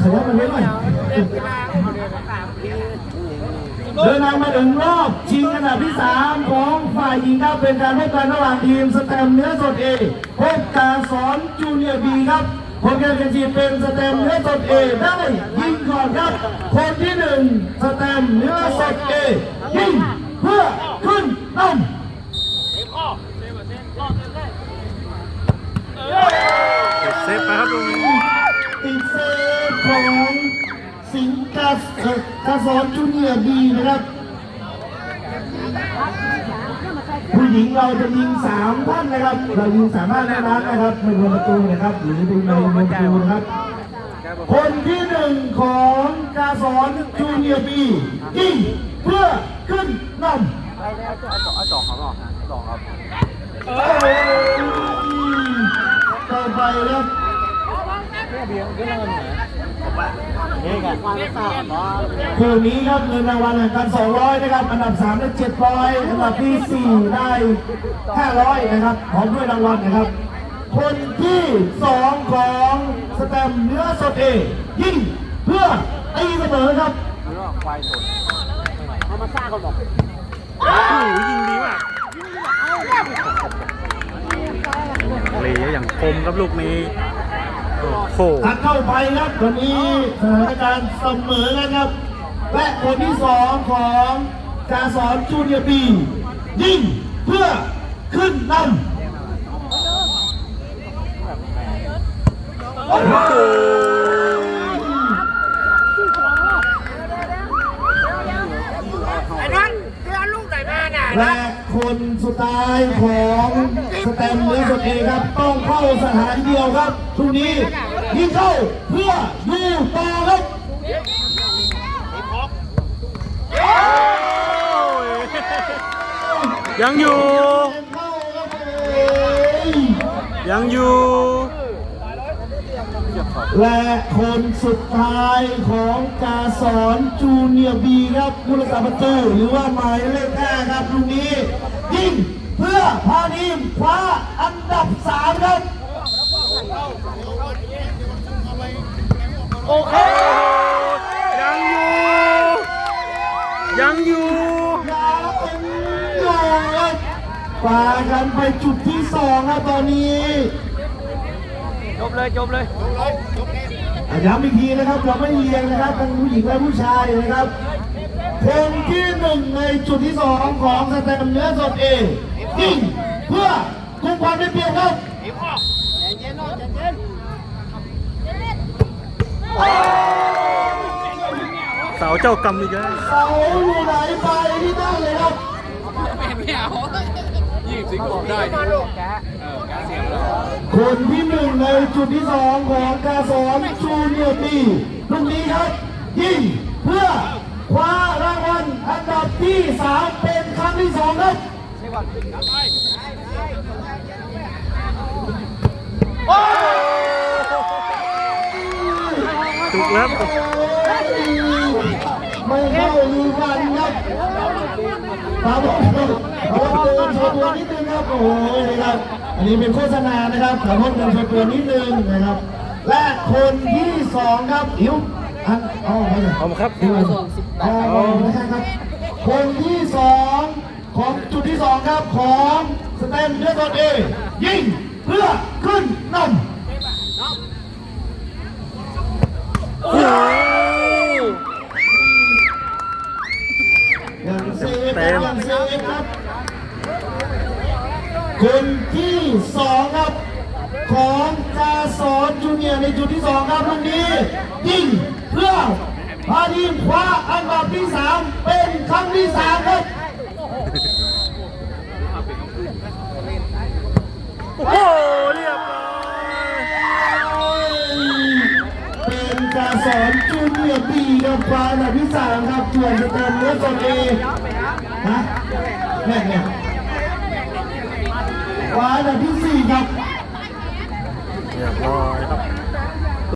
ขยับมาเล็กหน่อยเดินทางมาถึงรอบชิงอันดับที่ 3 ของฝ่ายหญิงครับเป็นการพบกันระหว่างทีมสแตมเนื้อสดเอพบการสอนจูเนียร์บีครับผลการแข่งขันเป็นสแตมเนื้อสดเอได้ยิงก่อนครับ คนที่หนึ่งสแตมเนื้อสดเอยิงเพื่อขึ้นนำ เก็บเซฟไปครับตรงนี้ ติดเซฟของ สิงห์กัสกาสอนจูเนียร์บีนะครับ ผู้หญิงเราจะยิงสามท่านนะครับ เรายิงสามท่านแน่นอนนะครับไม่รวมประตูนะครับ หรือเป็นในวงประตูนะครับ คนที่หนึ่งของกาสอนจูเนียร์บียิงเพื่อขึ้นนำโอ้ยต่อไปครับคืนนี้ ครับเงินรางวัลแห่งการ200 นะครับ อันดับ3ได้700 อันดับที่ 4 ได้ 500 นะครับพร้อมด้วยรางวัลนะครับ คนที่ 2 ของสแตมป์เนื้อสดเองยิงเพื่อตีเสมอครับโอ้โหยิงดีมากเลยอย่างคมครับลูกนี้ โอ้โหถัดเข้าไปครับวันนี้สถานการณ์เสมอกันครับ และคนที่สองของกาสอนจูเนียร์บียิงเพื่อขึ้นนำโอ้โหไอ้นั่นที่เอาลูกไหนมาน่ะและ คนสุดท้ายของสแตมเนื้อสดเองครับ ต้องเข้าสถานเดียวครับทุกนี้ยิงเข้าเพื่อดูต่อครับยังอยู่ ยังอยู่ และคนสุดท้ายของกาสอนจูเนียร์บีครับผู้รักษาประตูหรือว่าหมายเลขห้าครับลูกนี้ยิงเพื่อพาทีมคว้าอันดับสามครับโอเคยังอยู่ ยังอยู่ยาวเป็นอยู่ครับปากันไปจุดที่สองครับตอนนี้ จบเลยจบเลยอะย้ำอีกทีนะครับเราไม่เรียงนะครับทั้งผู้หญิงและผู้ชายนะครับคนที่หนึ่งในจุดที่สองของสแตมป์เนื้อสดเองยิงเพื่อกุมความได้เปรียบครับเสาเจ้ากรรมอีกแล้วเสาอยู่ไหนไปที่นั่นเลยครับ คนที่หนึ่งในจุดที่สองของกาสอนจูเนียร์บีลูกนี้ครับ ยิงเพื่อคว้ารางวัลอันดับที่สามเป็นครั้งที่สองครับถูกแล้วไม่เข้าลูกันครับครับผมเอาเดินโชว์ตัวนิดนึงครับโอ้ยนะครับ อันนี้เป็นโฆษณานะครับขอโทษเดินโชว์ตัวนิดนึงนะครับ และคนที่สองครับอิ๋วอันอ๋อไม่ใช่เอามาครับอิ๋วอ๋อไม่ใช่ครับ คนที่สองของจุดที่สองครับของสแตนเดอร์ดอนเอยิงเพื่อขึ้นนำ คนที่สองครับ ของกาสอนจูเนียร์ในจุดที่สองครับลูกนี้ยิงเพื่อพาทีมคว้าอันดับที่สามเป็นครั้งที่สามครับโอ้โหเรียบร้อยเป็นกาสอนจูเนียร์บีครับคว้าอันดับที่สามครับส่วนสแตมเนื้อสดเอฮะแม่เนี่ย ค